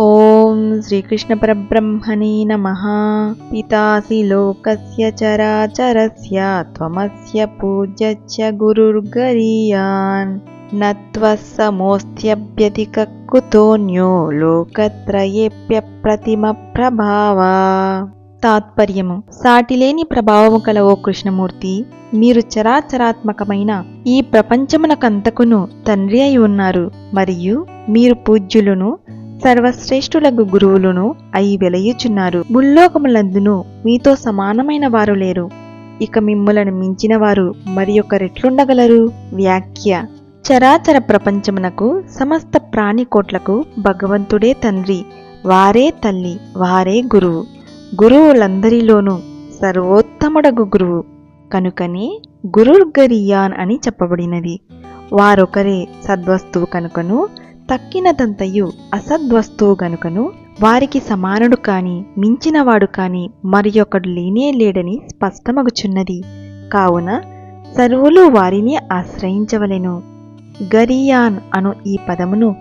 ఓం శ్రీకృష్ణ పరబ్రహ్మణే నమ. పితాసి లోకస్య చరాచరస్య త్వమస్య పూజ్యచ్చ గురుర్గరీయాన్. నత్వసమోస్త్యభ్యతికక్కుతోన్యో లోకత్రయేప్య ప్రతిమ ప్రభావా తాత్పర్యము. సాటిలేని ప్రభావము కల ఓ కృష్ణమూర్తి మీరు చరాచరాత్మకమైన ఈ ప్రపంచమునకంతకును తండ్రి అయి ఉన్నారు మరియు మీరు పూజ్యులను సర్వశ్రేష్ఠులకు గురువులను అయి వెలయుచున్నారు. ముల్లోకములందును మీతో సమానమైన వారు లేరు. ఇక మిమ్ములను మించిన వారు మరి ఒకరెట్లుండగలరు? వ్యాఖ్య. చరాచర ప్రపంచమునకు సమస్త ప్రాణికోట్లకు భగవంతుడే తండ్రి వారే తల్లి వారే గురువు. గురువులందరిలోనూ సర్వోత్తముడగు గురువు. కనుకనే గురుర్గరియాన్ అని చెప్పబడినది. వారొకరే సద్వస్తువు కనుకను తక్కినదంతయు అసద్వస్తువు గనుకను వారికి సమానుడు కాని మించినవాడు కాని మరి ఒకడు లేనే లేడని స్పష్టమగుచున్నది. కావున సర్వులు వారిని ఆశ్రయించవలెను. గరియాన్ అను ఈ పదమును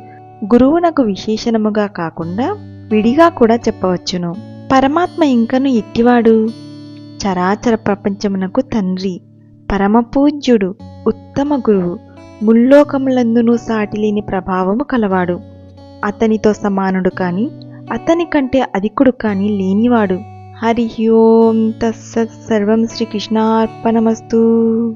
గురువునకు విశేషణముగా కాకుండా విడిగా కూడా చెప్పవచ్చును. పరమాత్మ ఇంకను ఎట్టివాడు? చరాచర ప్రపంచమునకు తండ్రి పరమపూజ్యుడు ఉత్తమ గురువు ముల్లోకములందునూ సాటిలేని ప్రభావము కలవాడు. అతనితో సమానుడు కాని అతని కంటే అధికుడు కాని లేనివాడు. హరి ఓం తస్సత్ సర్వం శ్రీకృష్ణార్పణమస్తు.